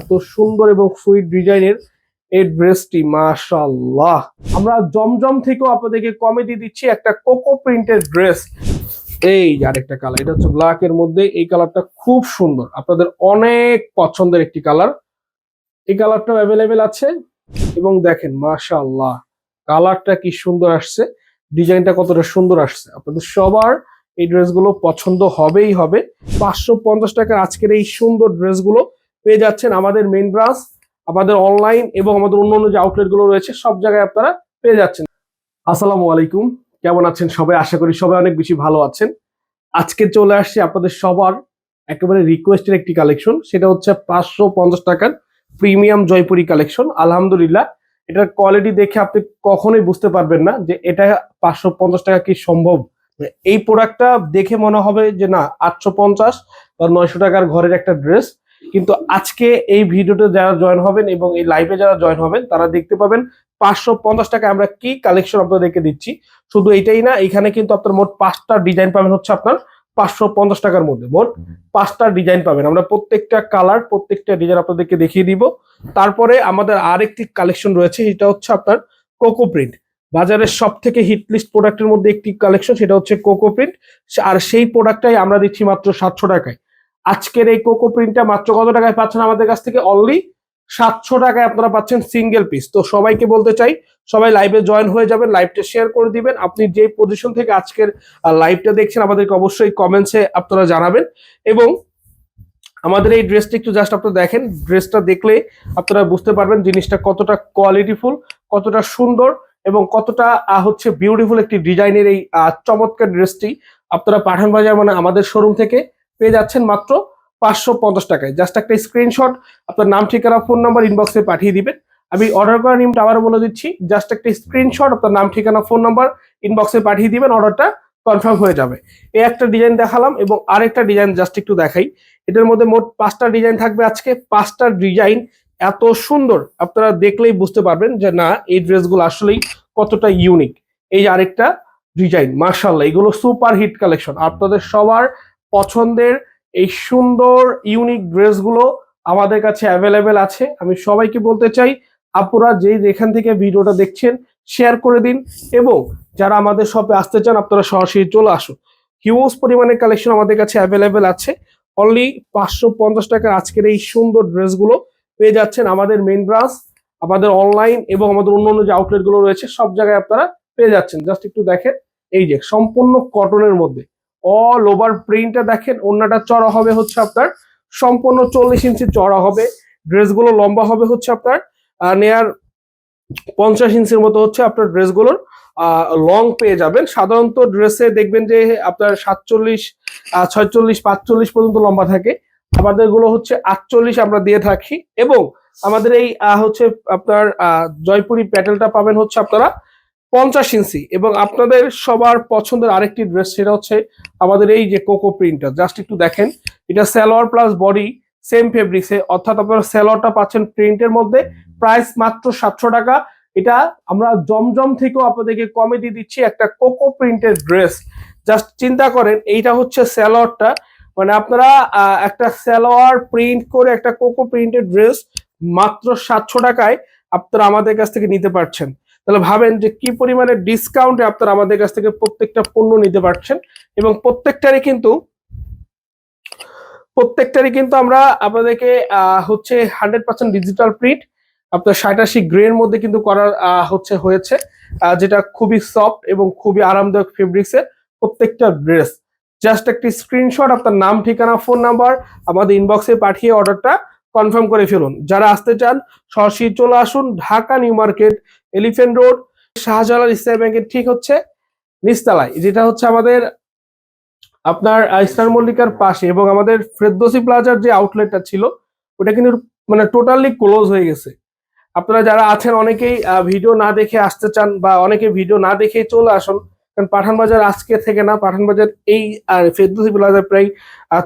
এত সুন্দর এবং সুইট ডিজাইনের এই ড্রেসটি মাশাল্লাহ আমরা জমজম থেকেও আপনাদেরকে কমে দিয়ে দিচ্ছি একটা কোকো প্রিন্টের ড্রেস। এই আরেকটা কালার, এটা হচ্ছে ব্ল্যাক এর মধ্যে। এই কালারটা খুব সুন্দর। আপনাদের অনেক পছন্দের একটি কালার। এই কালারটাও অ্যাভেলেবেল আছে। এবং দেখেন মাশাল্লাহ কালারটা কি সুন্দর আসছে। ডিজাইনটা কতটা সুন্দর আসছে। আপনাদের সবার এই ড্রেসগুলো পছন্দ হবেই হবে। পাঁচশো পঞ্চাশ টাকার আজকের এই সুন্দর ড্রেসগুলো পেয়ে যাচ্ছেন আমাদের মেইন ব্রাঞ্চ আমাদের অনলাইন এবং আমাদের অন্য অন্য যে আউটলেটগুলো রয়েছে, সব জায়গায় আপনারা পেয়ে যাচ্ছেন। আসসালামু আলাইকুম, কেমন আছেন সবাই? আশা করি সবাই অনেক বেশি ভালো আছেন। আজকে চলে আসছে আপনাদের সবার একেবারে রিকোয়েস্টের একটি কালেকশন সেটা হচ্ছে পাঁচশো পঞ্চাশ টাকার প্রিমিয়াম জয়পুরি কালেকশন আলহামদুলিল্লাহ। এটার কোয়ালিটি দেখে আপনি কখনোই বুঝতে পারবেন না যে এটা পাঁচশো পঞ্চাশ টাকা কি সম্ভব। এই প্রোডাক্টটা দেখে মনে হবে যে না, আটশো পঞ্চাশ বা নয়শো টাকার ঘরের একটা ড্রেস কিন্তু আজকে এই ভিডিওতে যারা জয়েন হবেন এবং এই লাইভে যারা জয়েন হবেন তারা দেখতে পাবেন পাঁচশো পঞ্চাশ টাকা আমরা কি কালেকশন আপনাদেরকে দিচ্ছি। শুধু এটাই না এখানে কিন্তু আপনার মোট পাঁচটা ডিজাইন পাবেন হচ্ছে আপনার পাঁচশো পঞ্চাশ টাকার মধ্যে। মোট পাঁচটা ডিজাইন পাবেন। আমরা প্রত্যেকটা কালার প্রত্যেকটা ডিজাইন আপনাদেরকে দেখিয়ে দিব। তারপরে আমাদের আরেকটি কালেকশন রয়েছে সেটা হচ্ছে আপনার কোকো প্রিন্ট বাজারের সব থেকে হিটলিস্ট প্রোডাক্টের মধ্যে একটি কালেকশন সেটা হচ্ছে কোকো প্রিন্ট আর সেই প্রোডাক্টটাই আমরা দিচ্ছি মাত্র সাতশো টাকায়। আজকের এই কোকো প্রিন্টটা মাত্র কত টাকায় পাচ্ছেন আমাদের কাছ থেকে? অনলি সাতশো টাকায় আপনারা পাচ্ছেন সিঙ্গেল পিস তো সবাইকে বলতে চাই, সবাই লাইভে জয়েন হয়ে যাবেন লাইভটা শেয়ার করে দিবেন। আপনি যে পজিশন থেকে আজকের লাইভটা দেখছেন, আমাদেরকে অবশ্যই কমেন্টসে আপনারা জানাবেন। এবং আমাদের এই ড্রেসটা একটু জাস্ট আপনারা দেখেন ড্রেসটা দেখলে আপনারা বুঝতে পারবেন জিনিসটা কতটা কোয়ালিটিফুল কতটা সুন্দর এবং কতটা হচ্ছে বিউটিফুল একটি ডিজাইনের এই চমৎকার ড্রেসটি আপনারা পাঠান বাজার মানে আমাদের শোরুম থেকে পেয়ে যাচ্ছেন মাত্র পাঁচশো পঞ্চাশ টাকায়। জাস্ট একটা স্ক্রিনশট আপনার নাম, ঠিকানা ফোন নাম্বার ইনবক্সে পাঠিয়ে দিবেন। আমি অর্ডার করার নিয়মটা আবারও বলে দিচ্ছি। জাস্ট একটা স্ক্রিনশট আপনার নাম, ঠিকানা ফোন নাম্বার ইনবক্সে পাঠিয়ে দিবেন অর্ডারটা কনফার্ম হয়ে যাবে। এই একটা ডিজাইন দেখালাম এবং আরেকটা ডিজাইন জাস্ট একটু দেখাই। এটার মধ্যে মোট পাঁচটা ডিজাইন থাকবে আজকে। পাঁচটা ডিজাইন এত সুন্দর, আপনারা দেখলেই বুঝতে পারবেন যে না, এই ড্রেসগুলো আসলেই কতটা ইউনিক এই আরেকটা ডিজাইন মার্শাল্লাহ এগুলো সুপার হিট কালেকশন আপনাদের সবার পছন্দের এই সুন্দর ইউনিক ড্রেসগুলো আমাদের কাছে অ্যাভেলেবেল আছে। আমি সবাইকে বলতে চাই, আপুরা যেই যেখান থেকে ভিডিওটা দেখছেন শেয়ার করে দিন এবং যারা আমাদের শপে আসতে চান, আপনারা সরাসরি চলে আসুন। হিউজ পরিমাণে কালেকশন আমাদের কাছে অ্যাভেলেবেল আছে। অনলি পাঁচশো পঞ্চাশ টাকার আজকের এই সুন্দর ড্রেসগুলো পেয়ে যাচ্ছেন আমাদের মেন ব্রাঞ্চ আমাদের অনলাইন এবং আমাদের অন্য অন্য যে আউটলেটগুলো রয়েছে, সব জায়গায় আপনারা পেয়ে যাচ্ছেন। জাস্ট একটু দেখেন, এই যে সম্পূর্ণ কটনের মধ্যে। অল ওভার প্রিন্টটা দেখেন অন্যটা চড়া হবে হচ্ছে আপনার, সম্পূর্ণ চল্লিশ ইঞ্চি চড়া হবে। ড্রেসগুলো লম্বা হবে হচ্ছে আপনার নেয়ার পঞ্চাশ ইঞ্চির মতো হচ্ছে আপনার ড্রেসগুলোর লং পেয়ে যাবেন। সাধারণত ড্রেসে দেখবেন যে আপনার সাতচল্লিশ ছয়চল্লিশ, পাঁচচল্লিশ পর্যন্ত লম্বা থাকে। আমাদেরগুলো হচ্ছে আটচল্লিশ আমরা দিয়ে থাকি। এবং আমাদের এই হচ্ছে আপনার জয়পুরি প্যাটেলটা পাবেন হচ্ছে আপনারা পঞ্চাশ ইঞ্চি এবং আপনাদের সবার পছন্দের আরেকটি ড্রেস সেটা হচ্ছে আমাদের এই যে কোকো প্রিন্টটা। জাস্ট একটু দেখেন, এটা সালোয়ার প্লাস বডি সেম ফেব্রিক্সে অর্থাৎ আপনারা সালোয়ারটা পাচ্ছেন প্রিন্টের মধ্যে প্রাইস মাত্র সাতশো টাকা। এটা আমরা জমজম থেকেও আপনাদেরকে কমে দিয়ে দিচ্ছি একটা কোকো প্রিন্টের ড্রেস। জাস্ট চিন্তা করেন, এইটা হচ্ছে সালোয়ারটা। মানে আপনারা একটা সালোয়ার প্রিন্ট করে একটা কোকো প্রিন্টের ড্রেস মাত্র সাতশো টাকায় আপনারা আমাদের কাছ থেকে নিতে পারছেন। তাহলে ভাবেন যে কি পরিমাণে ডিসকাউন্টে আপনারা আমাদের কাছ থেকে প্রত্যেকটা পণ্য নিতে পারছেন এবং প্রত্যেকটারই কিন্তু প্রত্যেকটারই কিন্তু আমরা আপনাদেরকে হচ্ছে হান্ড্রেড পার্সেন্ট ডিজিটাল প্রিন্ট আপনার ষাট আশি গ্রের মধ্যে কিন্তু করার হচ্ছে হয়েছে যেটা খুবই সফট এবং খুবই আরামদায়ক ফেব্রিক্সের প্রত্যেকটা ড্রেস জাস্ট একটি স্ক্রিনশট আপনার নাম, ঠিকানা ফোন নাম্বার আমাদের ইনবক্সে পাঠিয়ে অর্ডারটা কনফার্ম করে ফেলুন। যারা আসতে চান, সরাসরি চলে আসুন, Dhaka New Market Elephant Road Shahjalal Islam ব্যাংকের ঠিক হচ্ছে নিস্তালায় যেটা হচ্ছে আমাদের আপনার ইস্টার মল্লিকার পাশে এবং আমাদের ফেরদোসি প্লাজার যে আউটলেটটা ছিল ওটা কিন্তু মানে টোটালি ক্লোজ হয়ে গেছে। আপনারা যারা আছেন অনেকেই ভিডিও না দেখে আসতে চান বা অনেকে ভিডিও না দেখে চলে আসুন কারণ পাঠান বাজার আজকে থেকে না পাঠান বাজার এই আহ, ফেরদৌসি প্রায়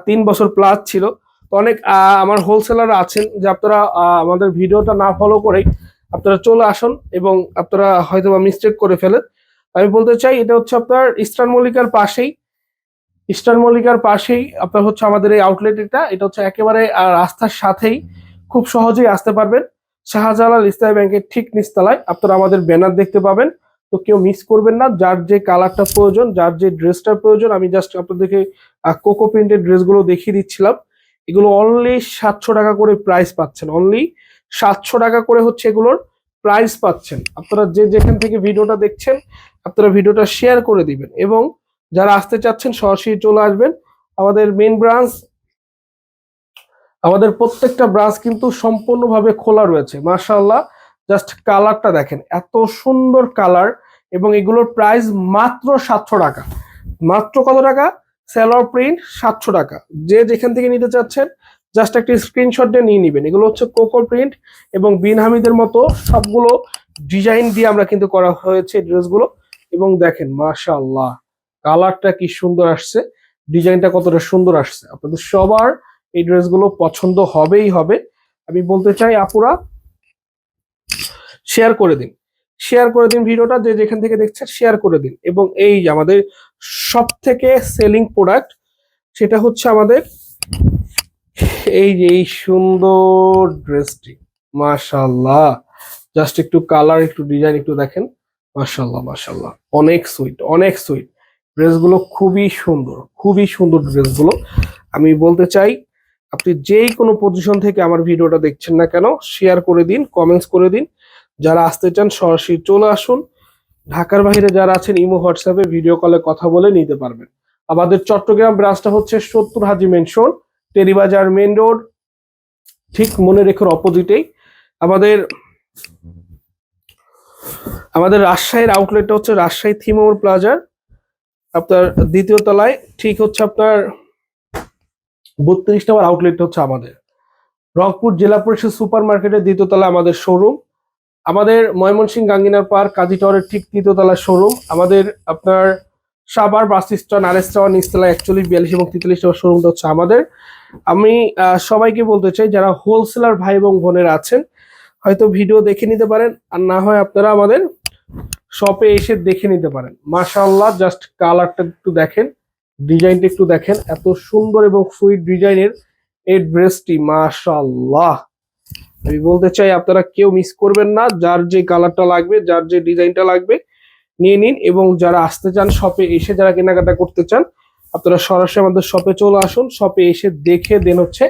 তিন বছর প্লাস ছিল। তো অনেক আমার হোলসেলার আছেন যে আপনারা আমাদের ভিডিওটা না ফলো করেই আপনারা চলে আসুন এবং আপনারা হয়তো বা মিস্টেক করে ফেলেন। আমি বলতে চাই, এটা হচ্ছে আপনার ইস্টার্ন মল্লিকার পাশেই। ইস্টার্ন মল্লিকার পাশেই আপনার হচ্ছে আমাদের এই আউটলেট এটা। এটা হচ্ছে একেবারে রাস্তার সাথেই খুব সহজেই আসতে পারবেন। শাহজালাল ইসলামী ব্যাংকের ঠিক নিচতলায় আপনারা আমাদের ব্যানার দেখতে পাবেন। তো কেউ মিস করবেন না, যার যে কালারটা প্রয়োজন, যার যে ড্রেসটা প্রয়োজন, আমি জাস্ট আপনাদেরকে কোকো প্রিন্টের ড্রেসগুলো দেখিয়ে দিচ্ছিলাম। এগুলো অনলি সাতশো টাকা করে প্রাইস পাচ্ছেন। অনলি সাতশো টাকা করে হচ্ছে এগুলোর প্রাইস পাচ্ছেন। আপনারা যে যেখান থেকে ভিডিওটা দেখছেন, আপনারা ভিডিওটা শেয়ার করে দিবেন এবং যারা আসতে চাচ্ছেন, সরাসরি চলে আসবেন। আমাদের মেন ব্রাঞ্চ আমাদের প্রত্যেকটা ব্রাঞ্চ কিন্তু সম্পূর্ণভাবে খোলা রয়েছে। মাশাআল্লাহ জাস্ট কালারটা দেখেন, এত সুন্দর কালার এবং এগুলোর প্রাইস মাত্র সাতশো টাকা। মাত্র কত টাকা? সেলর প্রিন্ট সাতশো টাকা। যে যেখান থেকে নিতে চাচ্ছেন জাস্ট একটা স্ক্রিনশট দিয়ে নিয়ে নেবেন। এগুলো হচ্ছে কোকো প্রিন্ট এবং বিন হামিদের মতো সবগুলো ডিজাইন দিয়ে আমরা কিন্তু করা হয়েছে ড্রেসগুলো এবং দেখেন, মাশাআল্লাহ কালারটা কি সুন্দর আসছে ডিজাইনটা কতটা সুন্দর আসছে। আপনাদের সবার এই ড্রেসগুলো পছন্দ হবেই হবে। আমি বলতে চাই আপুরা শেয়ার করে দিন। শেয়ার করে দিন ভিডিওটা, যে যেখান থেকে দেখছেন শেয়ার করে দিন। এবং এই যে আমাদের সব থেকে সেলিং প্রোডাক্ট সেটা হচ্ছে আমাদের এই যে এই সুন্দর ড্রেসটি মাশাল্লাহ জাস্ট একটু কালার একটু ডিজাইন একটু দেখেন। মাশাল্লাহ মাশাল্লাহ অনেক সুইট অনেক সুইট ড্রেসগুলো খুবই সুন্দর খুবই সুন্দর ড্রেসগুলো আমি বলতে চাই, আপনি যেই কোনো পজিশন থেকে আমার ভিডিওটা দেখছেন না কেন শেয়ার করে দিন কমেন্টস করে দিন। যারা আসতে চান, সরাসরি চলে আসুন। ঢাকার বাইরে যারা আছেন, ইমো, হোয়াটসঅ্যাপে ভিডিও কলে কথা বলে নিতে পারবেন। আমাদের চট্টগ্রাম ব্রাঞ্চটা হচ্ছে সত্তর Haji mansion Terribazar main road, ঠিক মনে রেখোর অপোজিটেই। আমাদের আমাদের রাজশাহীর আউটলেটটা হচ্ছে রাজশাহী থিমোর প্লাজার। আপনার দ্বিতীয় তলায়, ঠিক হচ্ছে আপনার বত্রিশ নম্বর আউটলেট হচ্ছে আমাদের। রংপুর জেলা পরিষদ সুপার মার্কেটের দ্বিতীয় তলায় আমাদের শোরুম আমাদের ময়মনসিংহ গাঙ্গিনার পার্ক, কাজী টাওয়ারের ঠিক তৃতীয় তলায় শোরুম আমাদের আপনার সাবার bus stand, R S tower নিচতলা একচল্লিশ, বিয়াল্লিশ এবং তেতাল্লিশ টাওয়ার শোরুমটা হচ্ছে আমাদের। আমি সবাইকে বলতে চাই, যারা হোলসেলার ভাই এবং বোনের আছেন, হয়তো ভিডিও দেখে নিতে পারেন, আর না হয় আপনারা আমাদের শপে এসে দেখে নিতে পারেন। মাশাআল্লাহ জাস্ট কালারটা একটু দেখেন ডিজাইনটা একটু দেখেন, এত সুন্দর এবং সুইট ডিজাইনের এই ড্রেসটি মাশাআল্লাহ। আমি বলতে চাই, আপনারা কেউ মিস করবেন না, যার যে কালারটা লাগবে, যার যে ডিজাইনটা লাগবে, নিয়ে নিন, এবং যারা আসতে চান শপে এসে যারা কেনাকাটা করতে চান আপনারা সরাসরি আমাদের শপে চলে আসুন। শপে এসে দেখে দেন হচ্ছে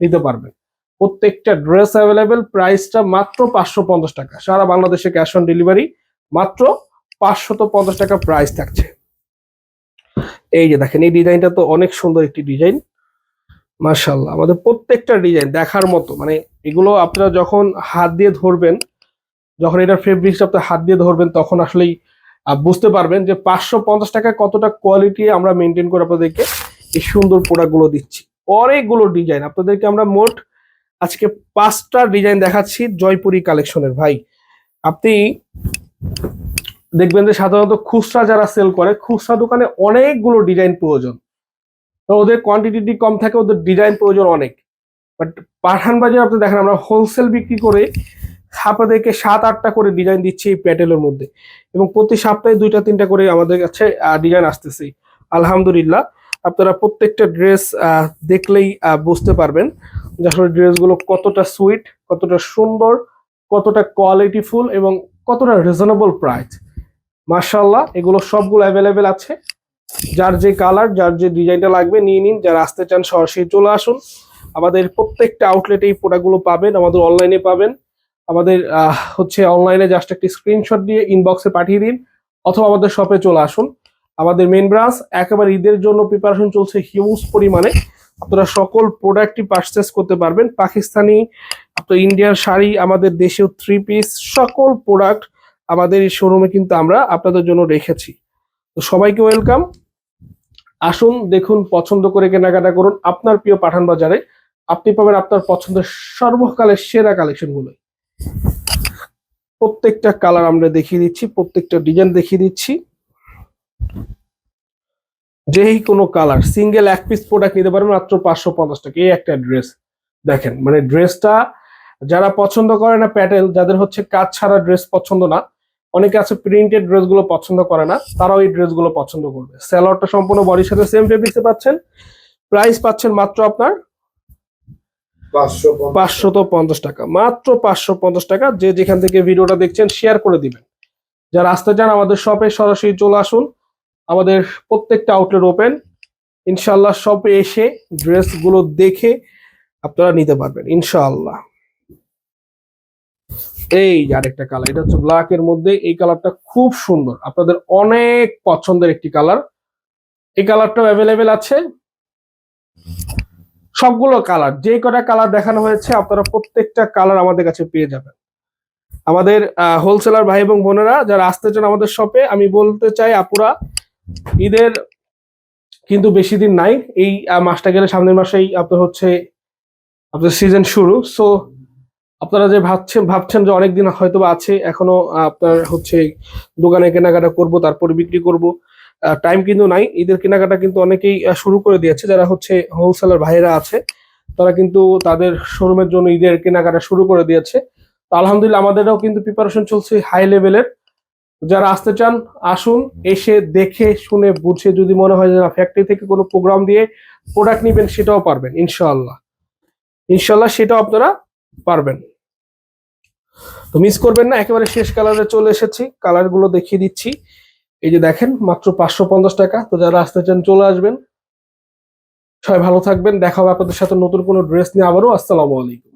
নিতে পারবেন। প্রত্যেকটা ড্রেস অ্যাভেলেবেল প্রাইসটা মাত্র পাঁচশো পঞ্চাশ টাকা। সারা বাংলাদেশে ক্যাশ অন ডেলিভারি মাত্র পাঁচশত পঞ্চাশ টাকা প্রাইস থাকছে। এই যে দেখেন, এই ডিজাইনটা তো অনেক সুন্দর একটি ডিজাইন। মার্শাল্লাহ আমাদের প্রত্যেকটা ডিজাইন দেখার মতো মানে এগুলো আপনারা যখন হাত দিয়ে ধরবেন, যখন এটার ফেব্রিক্স আপনার হাত দিয়ে ধরবেন, তখন আসলেই বুঝতে পারবেন যে পাঁচশো পঞ্চাশ টাকায় কতটা কোয়ালিটি আমরা মেনটেন করে আপনাদেরকে এই সুন্দর প্রোডাক্টগুলো দিচ্ছি। অনেকগুলো ডিজাইন আপনাদেরকে আমরা মোট আজকে পাঁচটা ডিজাইন দেখাচ্ছি জয়পুরি কালেকশনের ভাই, আপনি দেখবেন যে সাধারণত খুচরা যারা সেল করে, খুচরা দোকানে অনেকগুলো ডিজাইন প্রয়োজন। ওদের কোয়ান্টিটি কম থাকে, ওদের ডিজাইন প্রয়োজন অনেক। বাট পাঠান বাজার আপনি দেখেন, আমরা হোলসেল বিক্রি করে আপনাদেরকে সাত, আটটা করে ডিজাইন দিচ্ছি এই প্যাটেলের মধ্যে। এবং প্রতি সপ্তাহে দুইটা, তিনটা করে আমাদের কাছে ডিজাইন আসতেছে। আলহামদুলিল্লাহ, আপনারা প্রত্যেকটা ড্রেস দেখলেই বুঝতে পারবেন যে আসলে ড্রেসগুলো কতটা সুইট কতটা সুন্দর, কতটা কোয়ালিটিফুল এবং কতটা রিজনেবল প্রাইস মার্শাল্লাহ এগুলো সবগুলো অ্যাভেলেবেল আছে। যার যে কালার যার যে ডিজাইনটা লাগবে, নিয়ে নিন। যারা আসতে চান, সরাসরি চলে আসুন। আমাদের প্রত্যেকটা আউটলেটে এই প্রোডাক্টগুলো পাবেন, আমাদের অনলাইনে পাবেন। আমাদের হচ্ছে অনলাইনে জাস্ট একটি স্ক্রিনশট দিয়ে ইনবক্সে পাঠিয়ে দিন, অথবা আমাদের শপে চলে আসুন। আমাদের মেন ব্রাঞ্চ একেবারে ঈদের জন্য প্রিপারেশন চলছে হিউজ পরিমাণে। আপনারা সকল প্রোডাক্টই পারচেস করতে পারবেন। পাকিস্তানি, আপনার ইন্ডিয়ার শাড়ি, আমাদের দেশীয় থ্রি পিস সকল প্রোডাক্ট আমাদের এই শোরুমে কিন্তু আমরা আপনাদের জন্য রেখেছি। তো সবাইকে ওয়েলকাম আসুন, দেখুন, পছন্দ করে কেনাকাটা করুন। আপনার প্রিয় পাঠান বাজারে আপনি পাবেন আপনার পছন্দের সর্বকালের সেরা কালেকশনগুলো প্রত্যেকটা কালার আমরা দেখিয়ে দিচ্ছি, প্রত্যেকটা ডিজাইন দেখিয়ে দিচ্ছি। যেই কোনো কালার সিঙ্গেল এক পিস প্রোডাক্ট নিতে পারবেন মাত্র পাঁচশো পঞ্চাশ টাকা। এই একটা ড্রেস দেখেন মানে ড্রেসটা যারা পছন্দ করে না প্যাটেল, যাদের হচ্ছে কাজ ছাড়া ড্রেস পছন্দ না, অনেকে আছে প্রিন্টেড ড্রেসগুলো পছন্দ করে না, তারাও এই ড্রেসগুলো পছন্দ করবে। স্যালোয়ারটা সম্পূর্ণ বডির সাথে সেম ফেব্রিক্সে পাচ্ছেন। প্রাইস পাচ্ছেন মাত্র আপনার পাঁচশত পঞ্চাশ টাকা। মাত্র পাঁচশো পঞ্চাশ টাকা। যে যেখান থেকে ভিডিওটা দেখছেন শেয়ার করে দিবেন। যারা আসতে চান আমাদের শপে সরাসরি চলে আসুন। আমাদের প্রত্যেকটা আউটলেট ওপেন ইনশাল্লাহ শপে এসে ড্রেসগুলো দেখে আপনারা নিতে পারবেন, ইনশাআল্লাহ। এই আরেকটা কালার এটা হচ্ছে ব্ল্যাক এর মধ্যে। এই কালারটা খুব সুন্দর। আপনাদের অনেক পছন্দের একটি কালার এই কালারটাও অ্যাভেলেবেল আছে। সবগুলো কালার যে কটা কালার দেখানো হয়েছে আপনারা প্রত্যেকটা কালার আমাদের কাছে পেয়ে যাবেন। আমাদের হোলসেলার ভাই এবং বোনেরা যারা আসতে চান আমাদের শপে আমি বলতে চাই আপুরা, ঈদের কিন্তু বেশি দিন নাই। এই মাসটা গেলে সামনের মাসেই আপনার হচ্ছে, আপনার সিজন শুরু। সো আপনারা যে ভাবছেন ভাবছেন যে অনেকদিন হয়তো আছে, এখনও আপনার হচ্ছে দোকানে কেনাকাটা করব, তারপর বিক্রি করব। টাইম কিন্তু নাই। ঈদের কেনাকাটা কিন্তু অনেকেই শুরু করে দিয়েছে। যারা হচ্ছে হোলসেলার ভাইয়েরা আছে, তারা কিন্তু তাদের শোরুমের জন্য ঈদের কেনাকাটা শুরু করে দিয়েছে। তো আলহামদুলিল্লাহ, আমাদেরও কিন্তু প্রিপারেশন চলছে হাই লেভেলের যারা আসতে চান, আসুন, এসে দেখে, শুনে, বুঝে, যদি মনে হয় যে ফ্যাক্টরি থেকে কোনো প্রোগ্রাম দিয়ে প্রোডাক্ট নিবেন, সেটাও পারবেন ইনশাল্লাহ ইনশাআল্লাহ সেটাও আপনারা পারবেন। তো মিস করবেন না, একেবারে শেষ কালারে চলে এসেছি। কালারগুলো দেখিয়ে দিচ্ছি। এই যে দেখেন, মাত্র পাঁচশো পঞ্চাশ টাকা। তো যারা আসতে চান, চলে আসবেন। সবাই ভালো থাকবেন। দেখা হবে আপনাদের সাথে নতুন কোনো ড্রেস নিয়ে আবারও। আসসালামু আলাইকুম।